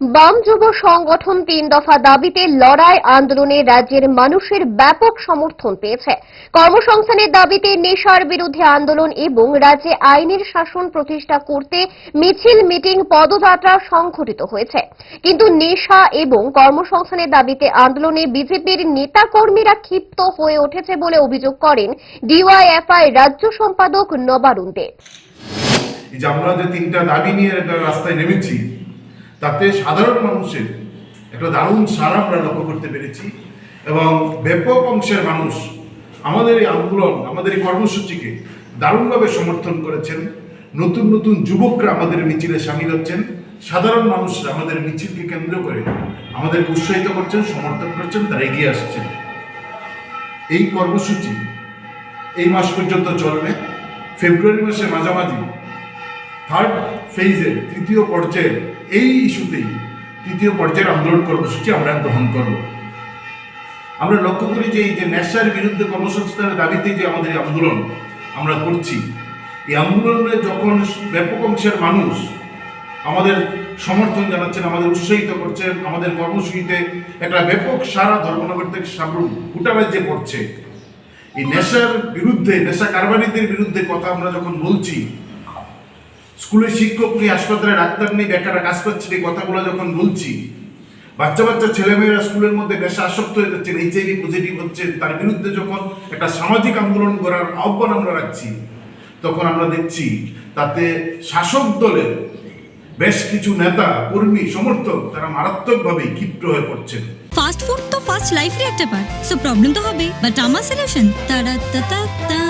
বাম যুব সংগঠন তিন দফা দাবিতে লড়াই আন্দোলনে রাজ্যের মানুষের ব্যাপক সমর্থন পেয়েছে। কর্মসংস্থানের দাবিতে নেশার বিরুদ্ধে আন্দোলন এবং রাজ্যে আইনের শাসন প্রতিষ্ঠা করতে মিছিল, মিটিং, পদযাত্রা সংঘটিত হয়েছে। কিন্তু নেশা এবং কর্মসংস্থানের দাবিতে আন্দোলনে বিজেপির নেতাকর্মীরা ক্ষিপ্ত হয়ে উঠেছে বলে অভিযোগ করেন ডিওয়াইএফআই রাজ্য সম্পাদক নবারুণ দেব যে আমরা যে তিনটা দাবি নিয়ে রাস্তায় নেমেছি তাতে সাধারণ মানুষের একটা দারুণ সারা আমরা লক্ষ্য করতে পেরেছি এবং ব্যাপক অংশের মানুষ আমাদের এই আন্দোলন, আমাদের এই কর্মসূচিকে দারুণভাবে সমর্থন করেছেন। নতুন নতুন যুবকরা আমাদের মিছিলে সামিল হচ্ছেন। সাধারণ মানুষরা আমাদের মিছিলকে কেন্দ্র করে আমাদেরকে উৎসাহিত করছেন, সমর্থন করছেন, তারা এগিয়ে আসছেন। এই কর্মসূচি এই মাস পর্যন্ত চলবে। ফেব্রুয়ারি মাসের মাঝামাঝি থার্ড ফেজের তৃতীয় পর্যায়ের এই ইস্যুতেই তৃতীয় পর্যায়ের আন্দোলন কর্মসূচি আমরা গ্রহণ করব। আমরা লক্ষ্য করি যে এই যে নেশার বিরুদ্ধে কর্মসংস্থানের দাবিতে যে আমাদের আন্দোলন আমরা করছি, এই আন্দোলনে যখন ব্যাপক অংশের মানুষ আমাদের সমর্থন জানাচ্ছেন, আমাদের উৎসাহিত করছেন, আমাদের কর্মসূচিতে একটা ব্যাপক সারা ধর্মনগর থেকে সাবরুম গোটা রাজ্যে পড়ছে, এই নেশার বিরুদ্ধে, নেশা কারবারিদের বিরুদ্ধে কথা আমরা যখন বলছি স্কুলের শিক্ষক নেই হাসপাতালে ডাক্তার নেই বেকাররা কাজ পাচ্ছে এই কথাগুলো যখন বলছি, বাচ্চা বাচ্চা ছেলেমেয়েরা স্কুলের মধ্যে নেশা আসক্ত হয়ে যাচ্ছেন এইচআইভি পজিটিভ হচ্ছে, তার বিরুদ্ধে যখন একটা সামাজিক আন্দোলন করার আহ্বান আমরা রাখছি, তখন আমরা দেখছি তাতে শাসক দলের বেশ কিছু নেতা, কর্মী, সমর্থক, তারা মারাত্মকভাবে ক্ষিপ্ত হয়ে পড়ছেন। ফাস্ট ফুড তো ফাস্ট লাইফ একটা পার্ট সো প্রবলেম তো হবে বাট আমার সলিউশন তারা তারা তারা